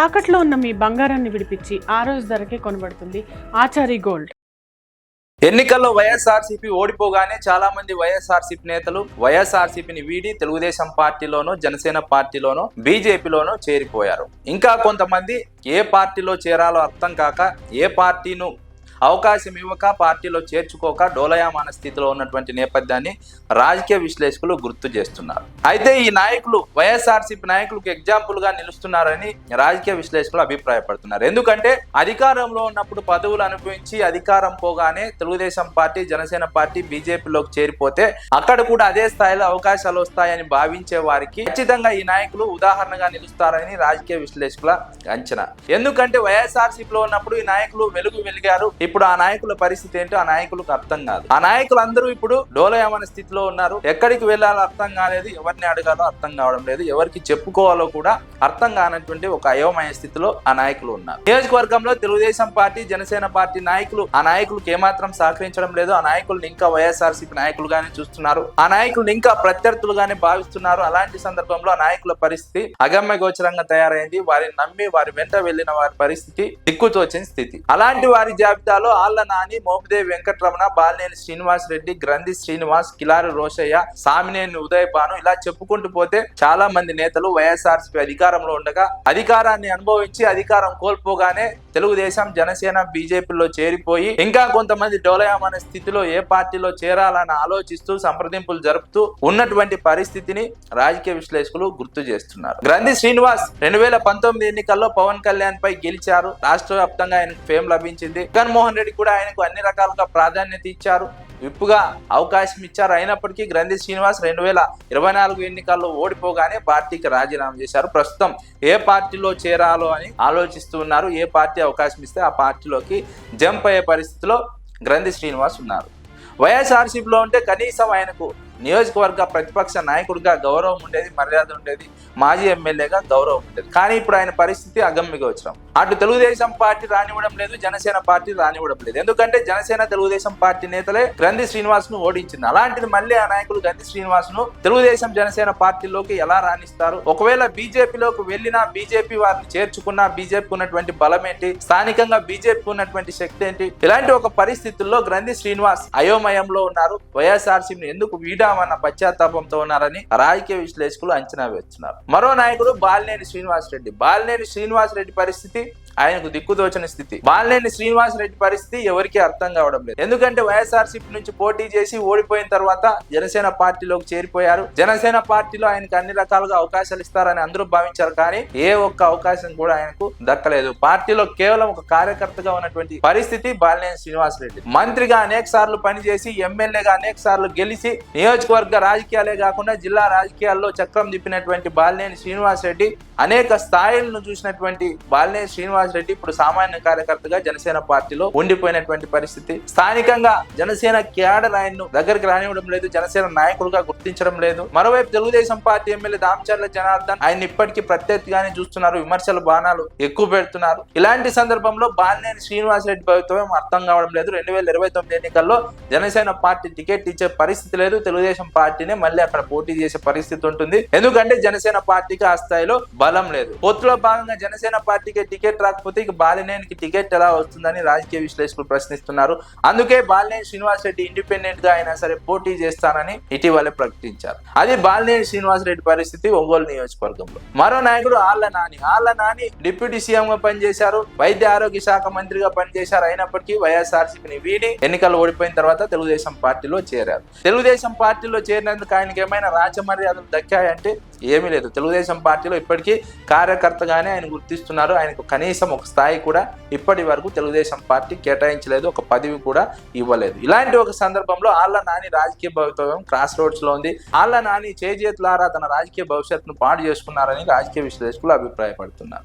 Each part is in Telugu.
తాకట్లో ఉన్న మీ బంగారాన్ని విడిపించి ఆ రోజు ధరకే కొనబడుతుంది ఆచారి గోల్డ్. ఎన్నికల్లో వైఎస్ఆర్సీపీ ఓడిపోగానే చాలా మంది వైఎస్ఆర్సీపీ నేతలు వైఎస్ఆర్సీపీని వీడి తెలుగుదేశం పార్టీలోనూ జనసేన పార్టీలోనూ బీజేపీలోనూ చేరిపోయారు. ఇంకా కొంతమంది ఏ పార్టీలో చేరాలో అర్థం కాక ఏ పార్టీను అవకాశం ఇవ్వక పార్టీలో చేర్చుకోక డోలయామాన స్థితిలో ఉన్నటువంటి నేపథ్యాన్ని రాజకీయ విశ్లేషకులు గుర్తు చేస్తున్నారు. అయితే ఈ నాయకులు వైఎస్ఆర్సీపీ నాయకులకు ఎగ్జాంపుల్గా నిలుస్తున్నారని రాజకీయ విశ్లేషకులు అభిప్రాయపడుతున్నారు. ఎందుకంటే అధికారంలో ఉన్నప్పుడు పదవులు అనుభవించి అధికారం పోగానే తెలుగుదేశం పార్టీ జనసేన పార్టీ బీజేపీలోకి చేరిపోతే అక్కడ కూడా అదే స్థాయిలో అవకాశాలు వస్తాయని భావించే వారికి ఖచ్చితంగా ఈ నాయకులు ఉదాహరణగా నిలుస్తారని రాజకీయ విశ్లేషకుల అంచనా. ఎందుకంటే వైఎస్ఆర్సీపీలో ఉన్నప్పుడు ఈ నాయకులు వెలుగు వెలిగారు. ఇప్పుడు ఆ నాయకుల పరిస్థితి ఏంటో ఆ నాయకులకు అర్థం కాదు. ఆ నాయకులు అందరూ ఇప్పుడు డోలయమన స్థితిలో ఉన్నారు. ఎక్కడికి వెళ్ళాలో అర్థం కాలేదు. ఎవరిని అడగాలో అర్థం కావడం లేదు. ఎవరికి చెప్పుకోవాలో కూడా అర్థం కానటువంటి ఒక అయోమయ స్థితిలో ఆ నాయకులు ఉన్నారు. నియోజకవర్గంలో తెలుగుదేశం పార్టీ జనసేన పార్టీ నాయకులు ఆ నాయకులకు ఏమాత్రం సహకరించడం లేదు. ఆ నాయకులను ఇంకా వైఎస్ఆర్సీపీ నాయకులుగానే చూస్తున్నారు. ఆ నాయకులను ఇంకా ప్రత్యర్థులుగానే భావిస్తున్నారు. అలాంటి సందర్భంలో ఆ నాయకుల పరిస్థితి అగమ్య గోచరంగా తయారైంది. వారిని నమ్మి వారి వెంట వెళ్ళిన వారి పరిస్థితి దిక్కుతోచిన స్థితి. అలాంటి వారి జాబితాలో ఆళ్ళ నాని మోపిదేవి వెంకటరమణ బాలినేని శ్రీనివాస్ రెడ్డి గ్రంథి శ్రీనివాస్ కిలారి రోషయ్య సామినేని ఉదయ్ భాను ఇలా చెప్పుకుంటూ పోతే చాలా మంది నేతలు వైఎస్ఆర్సీపీ అధికారంలో ఉండగా అధికారాన్ని అనుభవించి అధికారం కోల్పోగానే తెలుగుదేశం జనసేన బీజేపీలో చేరిపోయి ఇంకా కొంతమంది డోలయం స్థితిలో ఏ పార్టీలో చేరాలని ఆలోచిస్తూ సంప్రదింపులు జరుపుతూ ఉన్నటువంటి పరిస్థితిని రాజకీయ విశ్లేషకులు గుర్తు చేస్తున్నారు. గ్రంథి శ్రీనివాస్ రెండు వేల పంతొమ్మిది ఎన్నికల్లో పవన్ కళ్యాణ్ పై గెలిచారు. రాష్ట్ర వ్యాప్తంగా ఆయనకు ఫేమ్ లభించింది. జగన్మోహన్ రెడ్డి కూడా ఆయనకు అన్ని రకాలుగా ప్రాధాన్యత ఇచ్చారు. విప్పుగా అవకాశం ఇచ్చారు. అయినప్పటికీ గ్రంథి శ్రీనివాస్ రెండు వేల ఇరవై నాలుగు ఎన్నికల్లో ఓడిపోగానే పార్టీకి రాజీనామా చేశారు. ప్రస్తుతం ఏ పార్టీలో చేరాలో అని ఆలోచిస్తూ ఉన్నారు. ఏ పార్టీ అవకాశం ఇస్తే ఆ పార్టీలోకి జంప్ అయ్యే పరిస్థితిలో గ్రంథి శ్రీనివాస్ ఉన్నారు. వైఎస్ఆర్సీపీలో ఉంటే కనీసం ఆయనకు నియోజకవర్గ ప్రతిపక్ష నాయకుడిగా గౌరవం ఉండేది మర్యాద ఉండేది మాజీ ఎమ్మెల్యేగా గౌరవం ఉండేది. కానీ ఇప్పుడు ఆయన పరిస్థితి అగమ్యగోచరం అటు తెలుగుదేశం పార్టీ రానివ్వడం లేదు జనసేన పార్టీ రానివ్వడం లేదు. ఎందుకంటే జనసేన తెలుగుదేశం పార్టీ నేతలే గ్రంథి శ్రీనివాస్ను ఓడించింది. అలాంటిది మళ్ళీ ఆ నాయకులు గ్రంథి శ్రీనివాస్ను తెలుగుదేశం జనసేన పార్టీలోకి ఎలా రాణిస్తారు ఒకవేళ బీజేపీలోకి వెళ్ళినా బీజేపీ వారిని చేర్చుకున్నా బీజేపీ ఉన్నటువంటి బలం ఏంటి? స్థానికంగా బీజేపీ ఉన్నటువంటి శక్తి ఏంటి? ఇలాంటి ఒక పరిస్థితుల్లో గ్రంథి శ్రీనివాస్ అయోమయంలో ఉన్నారు. వైఎస్ఆర్సీని ఎందుకు వీడా వీడామన్న పశ్చాత్తాపంతో ఉన్నారని రాజకీయ విశ్లేషకులు అంచనా వేస్తున్నారు. మరో నాయకుడు బాలినేని శ్రీనివాస్ రెడ్డి బాలినేని శ్రీనివాస్ రెడ్డి పరిస్థితి ఆయనకు దిక్కుదోచని స్థితి. బాలినేని శ్రీనివాస్ రెడ్డి పరిస్థితి ఎవరికి అర్థం కావడం లేదు. ఎందుకంటే వైఎస్ఆర్సీపీ నుంచి పోటీ చేసి ఓడిపోయిన తర్వాత జనసేన పార్టీలోకి చేరిపోయారు. జనసేన పార్టీలో ఆయనకు అన్ని రకాలుగా అవకాశాలు ఇస్తారని అందరూ భావించారు కానీ ఏ ఒక్క అవకాశం కూడా ఆయనకు దక్కలేదు. పార్టీలో కేవలం ఒక కార్యకర్తగా ఉన్నటువంటి పరిస్థితి బాలినేని శ్రీనివాస్ రెడ్డి మంత్రిగా అనేక సార్లు పనిచేసి ఎమ్మెల్యేగా అనేక సార్లు గెలిచి నియోజకవర్గ రాజకీయాలే కాకుండా జిల్లా రాజకీయాల్లో చక్రం తిప్పినటువంటి బాలినేని శ్రీనివాస్ రెడ్డి అనేక స్థాయిలను చూసినటువంటి బాలినే శ్రీనివాస్ రెడ్డి ఇప్పుడు సామాన్య కార్యకర్తగా జనసేన పార్టీలో ఉండిపోయినటువంటి పరిస్థితి. స్థానికంగా జనసేన క్యాడర్ ఆయన్ను దగ్గరికి రానివ్వడం లేదు జనసేన నాయకులుగా గుర్తించడం లేదు. మరోవైపు తెలుగుదేశం పార్టీ ఎమ్మెల్యే దామచర్ల జనార్దన్ ఆయన ఇప్పటికీ ప్రత్యర్థిగానే చూస్తున్నారు విమర్శల బాణాలు ఎక్కువ పెడుతున్నారు. ఇలాంటి సందర్భంలో బాలినేని శ్రీనివాస్ రెడ్డి భవిత్వం అర్థం కావడం లేదు. రెండు వేల ఇరవై తొమ్మిది ఎన్నికల్లో జనసేన పార్టీ టికెట్ ఇచ్చే పరిస్థితి లేదు తెలుగుదేశం పార్టీనే మళ్ళీ అక్కడ పోటీ చేసే పరిస్థితి ఉంటుంది. ఎందుకంటే జనసేన పార్టీకి ఆ స్థాయిలో బలం లేదు. పొత్తులో భాగంగా జనసేన పార్టీకి టికెట్ రాకపోతే ఇక బాలినేనికి టికెట్ ఎలా వస్తుందని రాజకీయ విశ్లేషకులు ప్రశ్నిస్తున్నారు. అందుకే బాలినేని శ్రీనివాస్ రెడ్డి ఇండిపెండెంట్గా అయినా సరే పోటీ చేస్తానని ఇటీవలే ప్రకటించారు. అది బాలినేని శ్రీనివాస్ రెడ్డి పరిస్థితి ఒంగోలు నియోజకవర్గంలో. మరో నాయకుడు ఆళ్ళ నాని. ఆళ్ళ నాని డిప్యూటీ సీఎం గా పనిచేశారు. వైద్య ఆరోగ్య శాఖ మంత్రిగా పనిచేశారు. అయినప్పటికీ వైఎస్ఆర్సీపీని వీడి ఎన్నికలు ఓడిపోయిన తర్వాత తెలుగుదేశం పార్టీలో చేరారు. తెలుగుదేశం పార్టీలో చేరినందుకు ఆయనకి ఏమైనా రాజమర్యాదలు దక్కాయంటే ఏమీ లేదు. తెలుగుదేశం పార్టీలో ఇప్పటికీ కార్యకర్తగానే ఆయన గుర్తిస్తున్నారు. ఆయనకు కనీసం ఒక స్థాయి కూడా ఇప్పటి వరకు తెలుగుదేశం పార్టీ కేటాయించలేదు. ఒక పదవి కూడా ఇవ్వలేదు. ఇలాంటి ఒక సందర్భంలో ఆళ్ళ నాని రాజకీయ భవితవ్యం క్రాస్ రోడ్స్లో ఉంది. ఆళ్ళ నాని చేజేతులారా తన రాజకీయ భవిష్యత్తును పాడు చేసుకున్నారని రాజకీయ విశ్లేషకులు అభిప్రాయపడుతున్నారు.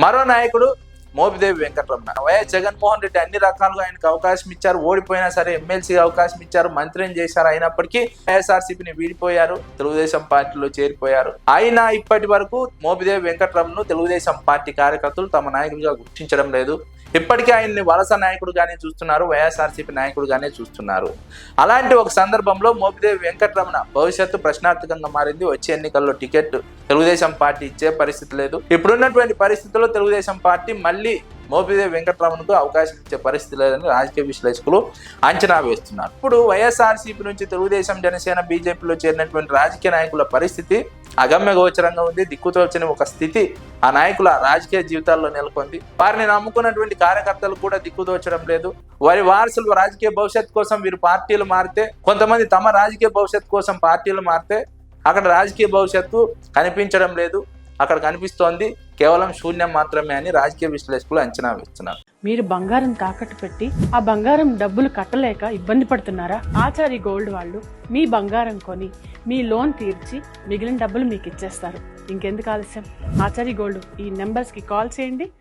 మరో నాయకుడు మోపిదేవి వెంకటరమణ. వైఎస్ జగన్మోహన్ రెడ్డి అన్ని రకాలుగా ఆయనకు అవకాశం ఇచ్చారు. ఓడిపోయినా సరే ఎమ్మెల్సీ అవకాశం ఇచ్చారు. మంత్రిని చేశారు. అయినప్పటికీ వైఎస్ఆర్సీపీని వీడిపోయారు. తెలుగుదేశం పార్టీలో చేరిపోయారు. అయినా ఇప్పటి వరకు మోపిదేవి వెంకటరమణను తెలుగుదేశం పార్టీ కార్యకర్తలు తమ నాయకులుగా గుర్తించడం లేదు. ఇప్పటికీ ఆయన్ని వలస నాయకుడుగానే చూస్తున్నారు వైఎస్ఆర్సీపీ నాయకుడుగానే చూస్తున్నారు. అలాంటి ఒక సందర్భంలో మోపిదేవి వెంకటరమణ భవిష్యత్తు ప్రశ్నార్థకంగా మారింది. వచ్చే ఎన్నికల్లో టికెట్ తెలుగుదేశం పార్టీ ఇచ్చే పరిస్థితి లేదు. ఇప్పుడున్నటువంటి పరిస్థితుల్లో తెలుగుదేశం పార్టీ మళ్ళీ మోపిదేవి వెంకటరమణకు అవకాశం ఇచ్చే పరిస్థితి లేదని రాజకీయ విశ్లేషకులు అంచనా వేస్తున్నారు. ఇప్పుడు వైఎస్ఆర్సీపీ నుంచి తెలుగుదేశం జనసేన బీజేపీలో చేరినటువంటి రాజకీయ నాయకుల పరిస్థితి అగమ్య గోచరంగా ఉంది దిక్కుతోచని ఒక స్థితి ఆ నాయకుల రాజకీయ జీవితాల్లో నెలకొంది. వారిని నమ్ముకున్నటువంటి కార్యకర్తలు కూడా దిక్కుదోచడం లేదు. వారి వారసులు రాజకీయ భవిష్యత్ కోసం వీరు పార్టీలు మారితే కొంతమంది తమ రాజకీయ భవిష్యత్ కోసం పార్టీలు మారితే అక్కడ రాజకీయ భవిష్యత్తు కనిపించడం లేదు అక్కడ కనిపిస్తోంది. కేవలం శూన్యం మాత్రమే అని రాజకీయ విశ్లేషకులు అంచనా వేస్తున్నారు. మీరు బంగారం తాకట్టు పెట్టి ఆ బంగారం డబ్బులు కట్టలేక ఇబ్బంది పడుతున్నారా? ఆచారి గోల్డ్ వాళ్ళు మీ బంగారం కొని మీ లోన్ తీర్చి మిగిలిన డబ్బులు మీకు ఇచ్చేస్తారు. ఇంకెందుకు ఆలస్యం? ఆచారి గోల్డ్ ఈ నెంబర్స్కి కాల్ చేయండి.